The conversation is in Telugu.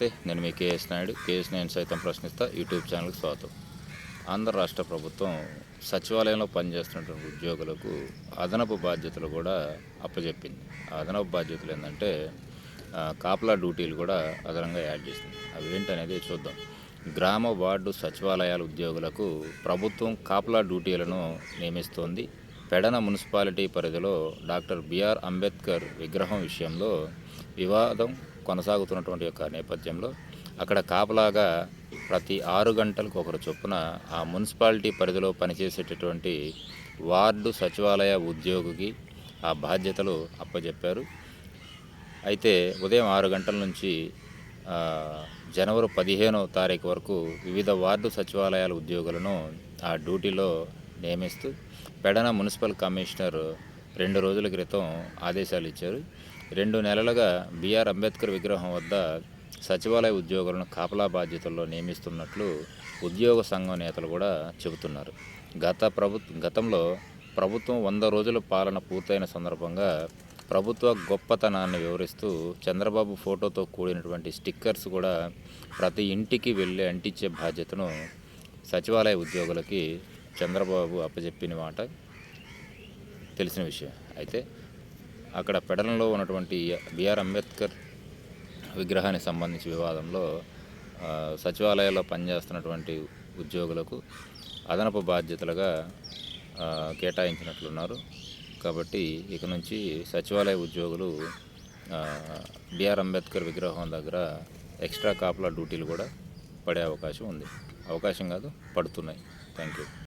నమస్తే నేను మీ కేఎస్ నాయుడు. కేఎస్ నేను సైతం ప్రశ్నిస్తా. యూట్యూబ్ ఛానల్కి స్వాగతం. ఆంధ్ర రాష్ట్ర ప్రభుత్వం సచివాలయంలో పనిచేస్తున్నటువంటి ఉద్యోగులకు అదనపు బాధ్యతలు కూడా అప్పచెప్పింది అదనపు బాధ్యతలు ఏంటంటే కాపలా డ్యూటీలు కూడా అదనంగా యాడ్ చేసింది. అవి ఏంటనేది చూద్దాం. గ్రామ వార్డు సచివాలయాల ఉద్యోగులకు ప్రభుత్వం కాపలా డ్యూటీలను నియమిస్తోంది. పెడన మున్సిపాలిటీ పరిధిలో డాక్టర్ బిఆర్ అంబేద్కర్ విగ్రహం విషయంలో వివాదం కొనసాగుతున్నటువంటి యొక్క నేపథ్యంలో అక్కడ కాపలాగా ప్రతి ఆరు గంటలకు ఒకరు చొప్పున ఆ మున్సిపాలిటీ పరిధిలో పనిచేసేటటువంటి వార్డు సచివాలయ ఉద్యోగికి ఆ బాధ్యతలు అప్పజెప్పారు. అయితే ఉదయం ఆరు గంటల నుంచి జనవరి పదిహేనో తారీఖు వరకు వివిధ వార్డు సచివాలయాల ఉద్యోగులను ఆ డ్యూటీలో నియమిస్తూ పెడన మున్సిపల్ కమిషనర్ రెండు రోజుల క్రితం ఆదేశాలు ఇచ్చారు. రెండు నెలలుగా బీఆర్ అంబేద్కర్ విగ్రహం వద్ద సచివాలయ ఉద్యోగులను కాపలా బాధ్యతల్లో నియమిస్తున్నట్లు ఉద్యోగ సంఘం నేతలు కూడా చెబుతున్నారు. గత ప్రభుత్వ గతంలో ప్రభుత్వం వంద రోజుల పాలన పూర్తయిన సందర్భంగా ప్రభుత్వ గొప్పతనాన్ని వివరిస్తూ చంద్రబాబు ఫోటోతో కూడినటువంటి స్టిక్కర్స్ కూడా ప్రతి ఇంటికి వెళ్ళి అంటించే బాధ్యతను సచివాలయ ఉద్యోగులకి చంద్రబాబు అప్పచెప్పిన మాట. తెలిసిన విషయం. అయితే అక్కడ పెడలంలో ఉన్నటువంటి బిఆర్ అంబేద్కర్ విగ్రహానికి సంబంధించి వివాదంలో సచివాలయాల్లో పనిచేస్తున్నటువంటి ఉద్యోగులకు అదనపు బాధ్యతలుగా కేటాయించినట్లున్నారు. కాబట్టి ఇక నుంచి సచివాలయ ఉద్యోగులు బిఆర్ అంబేద్కర్ విగ్రహం దగ్గర ఎక్స్ట్రా కాపుల డ్యూటీలు కూడా పడే అవకాశం ఉంది. అవకాశం కాదు పడుతున్నాయి. Thank you